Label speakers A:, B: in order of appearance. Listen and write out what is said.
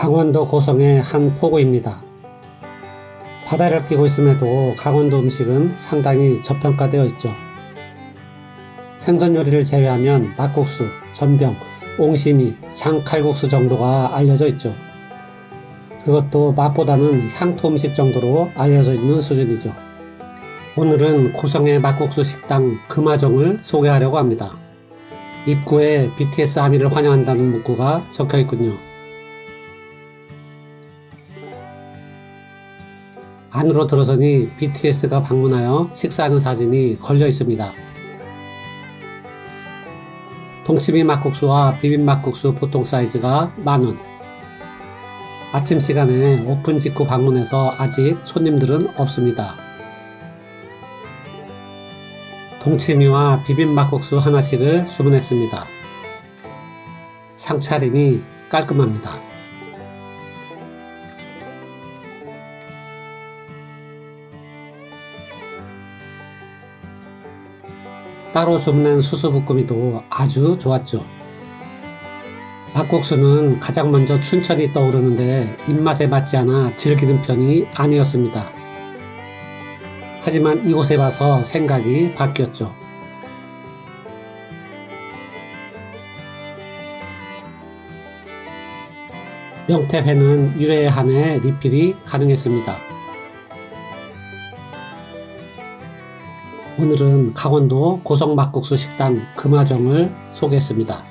A: 강원도 고성의 한 포구입니다. 바다를 끼고 있음에도 강원도 음식은 상당히 저평가되어 있죠. 생선 요리를 제외하면 막국수, 전병, 옹심이, 장칼국수 정도가 알려져 있죠. 그것도 맛보다는 향토 음식 정도로 알려져 있는 수준이죠. 오늘은 고성의 막국수 식당 금화정을 소개하려고 합니다. 입구에 BTS 아미를 환영한다는 문구가 적혀 있군요. 안으로 들어서니 BTS가 방문하여 식사하는 사진이 걸려 있습니다. 동치미 막국수와 비빔 막국수 보통 사이즈가 만원. 아침 시간에 오픈 직후 방문해서 아직 손님들은 없습니다. 동치미와 비빔 막국수 하나씩을 주문했습니다. 상차림이 깔끔합니다. 따로 주문한 수수부꾸미도 아주 좋았죠. 막국수는 가장 먼저 춘천이 떠오르는데 입맛에 맞지 않아 즐기는 편이 아니었습니다. 하지만 이곳에 와서 생각이 바뀌었죠. 명태회는 1회에 한해 리필이 가능했습니다. 오늘은 강원도 고성 막국수 식당 금화정을 소개했습니다.